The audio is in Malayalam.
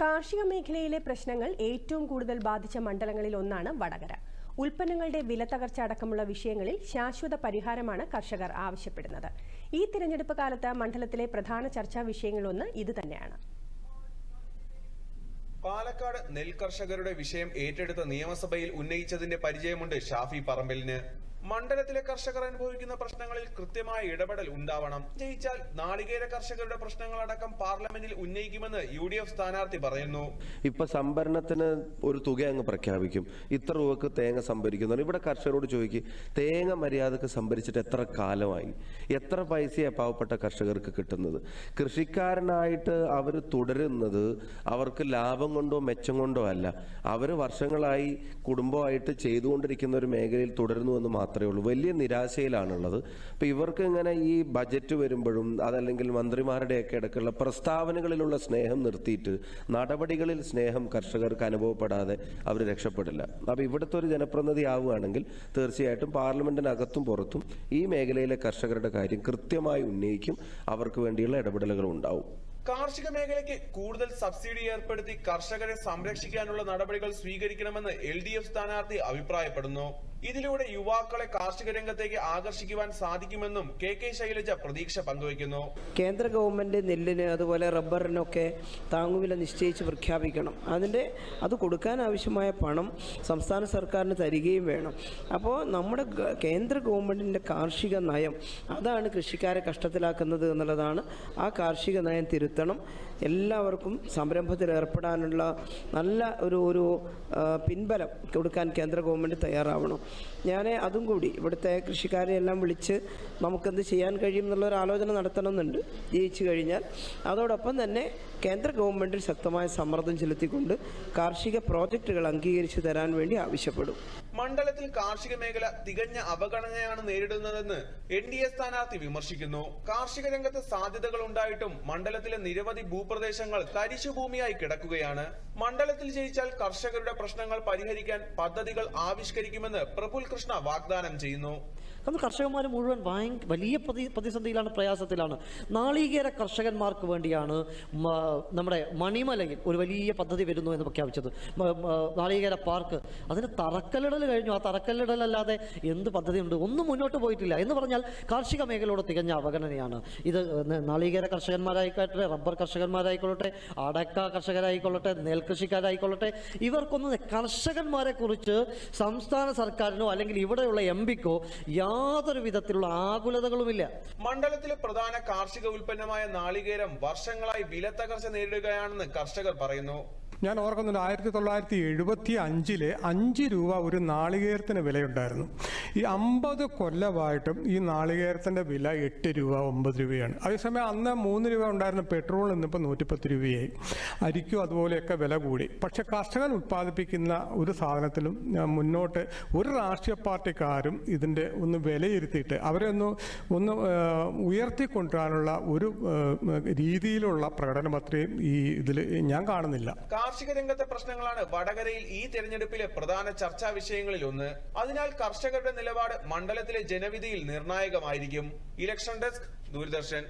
കാർഷിക മേഖലയിലെ പ്രശ്നങ്ങൾ ഏറ്റവും കൂടുതൽ ബാധിച്ച മണ്ഡലങ്ങളിൽ ഒന്നാണ് വടകര. ഉൽപ്പന്നങ്ങളുടെ വില തകർച്ച അടക്കമുള്ള വിഷയങ്ങളിൽ ശാശ്വത പരിഹാരമാണ് കർഷകർ ആവശ്യപ്പെടുന്നത്. ഈ തിരഞ്ഞെടുപ്പ് കാലത്ത് മണ്ഡലത്തിലെ പ്രധാന ചർച്ചാ വിഷയങ്ങളൊന്ന് ഇതുതന്നെയാണ് പാലക്കാട് നെൽകർഷകരുടെ വിഷയം ഏറ്റെടുത്ത നിയമസഭയിൽ ഉന്നയിച്ചതിന്റെ പരിചയമുണ്ട് ഷാഫി പറമ്പലിന്. മണ്ഡലത്തിലെ കർഷകർ അനുഭവിക്കുന്ന പ്രശ്നങ്ങളിൽ കൃത്യമായ ഇടപെടൽ ഉണ്ടാവണം. ജയിച്ചാൽ നാളികേര കർഷകരുടെ പ്രശ്നങ്ങളടക്കം പാർലമെന്റിൽ ഉന്നയിക്കുമെന്ന് യു ഡി എഫ് സ്ഥാനാർത്ഥി പറയുന്നു. ഇപ്പൊ സംഭരണത്തിന് ഒരു തുക അങ്ങ് പ്രഖ്യാപിക്കും. ഇത്ര രൂപക്ക് തേങ്ങ സംഭരിക്കുന്നു. ഇവിടെ കർഷകരോട് ചോദിക്കും തേങ്ങ മര്യാദയ്ക്ക് സംഭരിച്ചിട്ട് എത്ര കാലമായി? എത്ര പൈസയാണ് പാവപ്പെട്ട കർഷകർക്ക് കിട്ടുന്നത്? കൃഷിക്കാരനായിട്ട് അവർ തുടരുന്നത് അവർക്ക് ലാഭം കൊണ്ടോ മെച്ചം കൊണ്ടോ അല്ല. അവർ വർഷങ്ങളായി കുടുംബമായിട്ട് ചെയ്തുകൊണ്ടിരിക്കുന്ന ഒരു മേഖലയിൽ തുടരുന്നു എന്ന് മാത്രമേ ഉള്ളൂ. വലിയ നിരാശയിലാണുള്ളത്. അപ്പോൾ ഇവർക്ക് ഇങ്ങനെ ഈ ബജറ്റ് വരുമ്പോഴും അതല്ലെങ്കിൽ മന്ത്രിമാരുടെയൊക്കെ ഇടയ്ക്കുള്ള പ്രസ്താവനകളിലുള്ള സ്നേഹം നിർത്തിയിട്ട് നടപടികളിൽ സ്നേഹം കർഷകർക്ക് അനുഭവപ്പെടാതെ അവർ രക്ഷപ്പെടില്ല. അപ്പോൾ ഇവിടുത്തെ ഒരു ജനപ്രതിനിധി ആവുകയാണെങ്കിൽ തീർച്ചയായിട്ടും പാർലമെന്റിനകത്തും പുറത്തും ഈ മേഖലയിലെ കർഷകരുടെ കാര്യം കൃത്യമായി ഉന്നയിക്കും. അവർക്ക് വേണ്ടിയുള്ള ഇടപെടലുകൾ ഉണ്ടാവും. കാർഷിക മേഖലയ്ക്ക് കൂടുതൽ സബ്സിഡി ഏർപ്പെടുത്തി കർഷകരെ സംരക്ഷിക്കാനുള്ള നടപടികൾ സ്വീകരിക്കണമെന്ന് എൽ ഡി എഫ് സ്ഥാനാർത്ഥി അഭിപ്രായപ്പെടുന്നു. ഇതിലൂടെ യുവാക്കളെ കാർഷിക രംഗത്തേക്ക് ആകർഷിക്കുവാൻ സാധിക്കുമെന്നും കെ കെ ശൈലജ പ്രതീക്ഷ പങ്കുവയ്ക്കുന്നു. കേന്ദ്ര ഗവൺമെന്റ് നെല്ലിന് അതുപോലെ റബ്ബറിനൊക്കെ താങ്ങുവില നിശ്ചയിച്ച് പ്രഖ്യാപിക്കണം. അതിന്റെ അത് കൊടുക്കാൻ ആവശ്യമായ പണം സംസ്ഥാന സർക്കാരിന് തരികയും വേണം. അപ്പോൾ നമ്മുടെ കേന്ദ്ര ഗവൺമെന്റിന്റെ കാർഷിക നയം അതാണ് കൃഷിക്കാരെ കഷ്ടത്തിലാക്കുന്നത് എന്നുള്ളതാണ് ആ കാർഷിക നയം തിരുത്തണം എല്ലാവർക്കും സംരംഭത്തിൽ ഏർപ്പെടാനുള്ള നല്ല ഒരു ഒരു പിൻബലം കൊടുക്കാൻ കേന്ദ്ര ഗവൺമെന്റ് തയ്യാറാവണം. ഞാൻ അതും കൂടി ഇവിടുത്തെ കൃഷിക്കാരെ എല്ലാം വിളിച്ച് നമുക്കെന്ത് ചെയ്യാൻ കഴിയും എന്നുള്ളൊരു ആലോചന നടത്തണമെന്നുണ്ട്. ജയിച്ചു കഴിഞ്ഞാൽ. അതോടൊപ്പം തന്നെ കേന്ദ്ര ഗവൺമെന്റ് ശക്തമായ സമ്മർദ്ദം ചെലുത്തിക്കൊണ്ട് കാർഷിക പ്രോജക്റ്റുകൾ അംഗീകരിച്ചു തരാൻ വേണ്ടി ആവശ്യപ്പെടും. മണ്ഡലത്തിൽ കാർഷിക മേഖല തികഞ്ഞ അവഗണനയാണ് നേരിടുന്നതെന്ന് എൻ ഡി എ സ്ഥാനാർത്ഥി വിമർശിക്കുന്നു. കാർഷിക രംഗത്ത് സാധ്യതകൾ ഉണ്ടായിട്ടും മണ്ഡലത്തിലെ നിരവധി ഭൂപ്രദേശങ്ങൾ തരിശുഭൂമിയായി കിടക്കുകയാണ്. മണ്ഡലത്തിൽ ജയിച്ചാൽ കർഷകരുടെ പ്രശ്നങ്ങൾ പരിഹരിക്കാൻ പദ്ധതികൾ ആവിഷ്കരിക്കുമെന്ന് പ്രഫുൽ കൃഷ്ണ വാഗ്ദാനം ചെയ്യുന്നു. കാരണം കർഷകന്മാർ മുഴുവൻ വലിയ പ്രതി പ്രതിസന്ധിയിലാണ് പ്രയാസത്തിലാണ്. നാളികേര കർഷകന്മാർക്ക് വേണ്ടിയാണ് നമ്മുടെ മണിമലയിൽ ഒരു വലിയ പദ്ധതി വരുന്നു എന്ന് പ്രഖ്യാപിച്ചത്. നാളികേര പാർക്ക്. അതിന് തറക്കല്ലിടൽ കഴിഞ്ഞു. ആ തറക്കല്ലിടലല്ലാതെ എന്ത് പദ്ധതിയുണ്ട്? ഒന്നും മുന്നോട്ട് പോയിട്ടില്ല. എന്ന് പറഞ്ഞാൽ കാർഷിക മേഖലയോട് തികഞ്ഞ അവഗണനയാണ്. ഇത് നാളികേര കർഷകന്മാരായിക്കോട്ടെ റബ്ബർ കർഷകന്മാരായിക്കൊള്ളട്ടെ അടക്ക കർഷകരായിക്കൊള്ളട്ടെ നെൽകൃഷിക്കാരായിക്കൊള്ളട്ടെ ഇവർക്കൊന്നും കർഷകന്മാരെ കുറിച്ച് സംസ്ഥാന സർക്കാരിനോ അല്ലെങ്കിൽ ഇവിടെയുള്ള എം പിക്കോ യാതൊരു വിധത്തിലുള്ള ആകുലതകളുമില്ല. മണ്ഡലത്തിലെ പ്രധാന കാർഷിക ഉൽപ്പന്നമായ നാളികേരം വർഷങ്ങളായി വില തകർച്ച നേരിടുകയാണെന്ന് കർഷകർ പറയുന്നു. ഞാൻ ഓർക്കുന്നുണ്ട് ആയിരത്തി തൊള്ളായിരത്തി എഴുപത്തി അഞ്ചിലെ അഞ്ച് രൂപ ഒരു നാളികേരത്തിന് വിലയുണ്ടായിരുന്നു. ഈ അമ്പത് കൊല്ലമായിട്ടും ഈ നാളികേരത്തിന്റെ വില എട്ട് രൂപ ഒമ്പത് രൂപയാണ്. അതേസമയം അന്ന് മൂന്ന് രൂപ ഉണ്ടായിരുന്ന പെട്രോൾ ഇന്നിപ്പോൾ നൂറ്റിപ്പത്ത് രൂപയായി. അരിക്കും അതുപോലെയൊക്കെ വില കൂടി. പക്ഷേ കർഷകൻ ഉത്പാദിപ്പിക്കുന്ന ഒരു സാധനത്തിലും മുന്നോട്ട് ഒരു രാഷ്ട്രീയ പാർട്ടിക്കാരും ഇതിന്റെ ഒന്ന് വിലയിരുത്തിയിട്ട് അവരെ ഒന്ന് ഒന്ന് ഉയർത്തിക്കൊണ്ടുവരാനുള്ള ഒരു രീതിയിലുള്ള പ്രകടനം അത്രയും ഈ ഇതിൽ ഞാൻ കാണുന്നില്ല. കാർഷിക രംഗത്തെ പ്രശ്നങ്ങളാണ് വടകരയിൽ ഈ തെരഞ്ഞെടുപ്പിലെ പ്രധാന ചർച്ചാ വിഷയങ്ങളിൽ ഒന്ന്. അതിനാൽ കർഷകരുടെ നിലപാട് മണ്ഡലത്തിലെ ജനവിധിയിൽ നിർണായകമായിരിക്കും. Election desk Doordarshan.